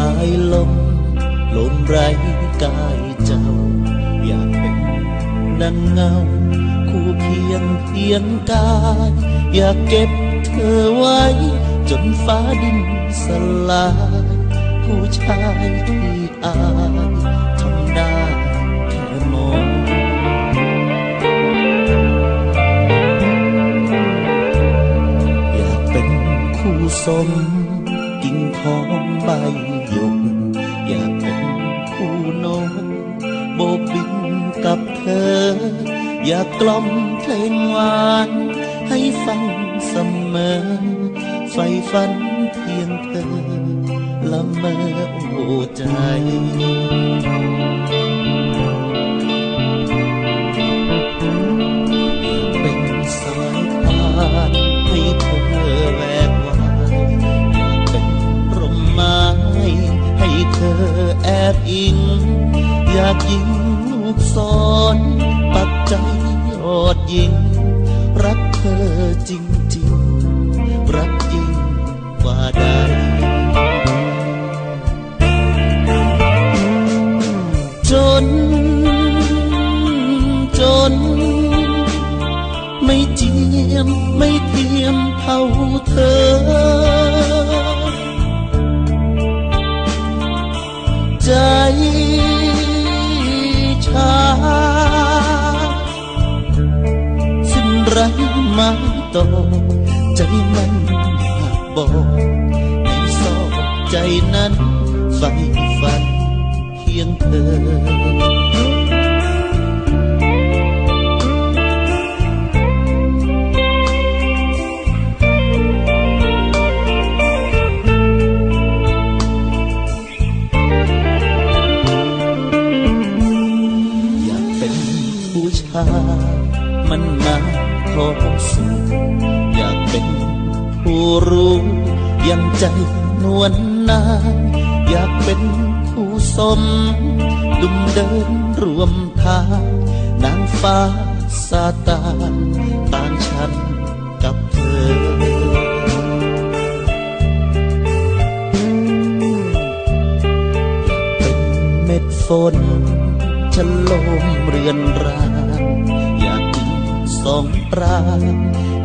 ายลม ลมไร้กายเจ้า อยากเป็นดังเงา คู่เคียงเพียงกาย อยากเก็บเธอไว้ จนฟ้าดินสลาย ผู้ชายที่อายทำได้แค่มองอยากเป็นคู่สมกิ่งของ หยกอยากเป็นคู่นกโบกบินกับเธอ อยากกล่อมเพลงหวาน ให้ฟังเสมอไฟฝันเพียงเธอละเมอโอ้ใจิงลูกศรปักใจยอดยิง รักเธอจริงๆรักยิ่งกว่าใดจน จน ไม่เจียมไม่เทียมเท่าเธอ รไม้ต่อใจมันอยากบอกในซอกใจนั้นใฝ่ฝันเพียงเธออยากเป็นผู้ชายมันมา ขอสู้อยากเป็นผู้รู้ยังใจนวลนานอยากเป็นผู้สม ดุมเดินรวมทางนางฟ้าซาตานต่างฉันกับเธอเป็นเม็ดฝนฉลมเรือนราง สองปราง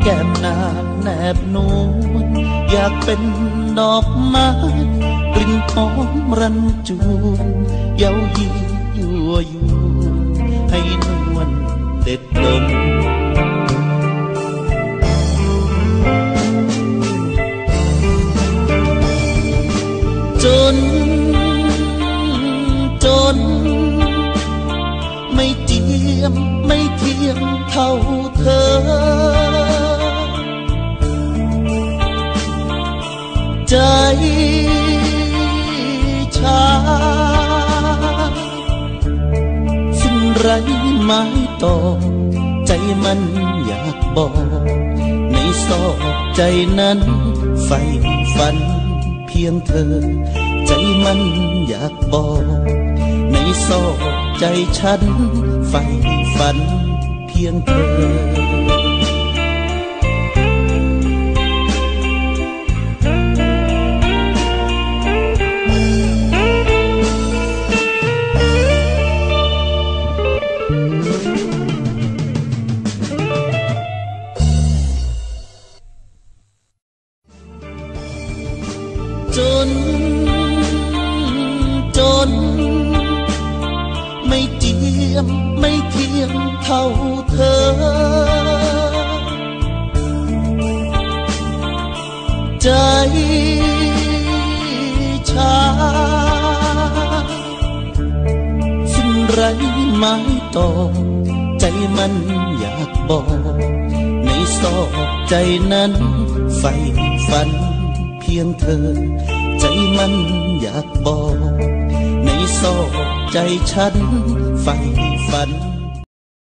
แก้มนางแนบนวลอยากเป็นดอกไม้กลิ่นหอมรันจูนเย้ายียั่วยวนให้นวลเด็ดดม มไม่เทียมเท่าเธอ ใจชาสิ้นไรไม้ต่อ ใจมันอยากบอก ในซอกใจนั้นใฝ่ฝันเพียงเธอ ใจมันอยากบอก ในซอกใจฉันใฝ่ฝันเพียงเธอ ใจชาสิ้นไรไม้ต่อใจมันอยากบอก ในซอกใจนั้นใฝ่ฝันเพียงเธอ ใจมันอยากบอก ในซอกใจฉันใฝ่ฝัน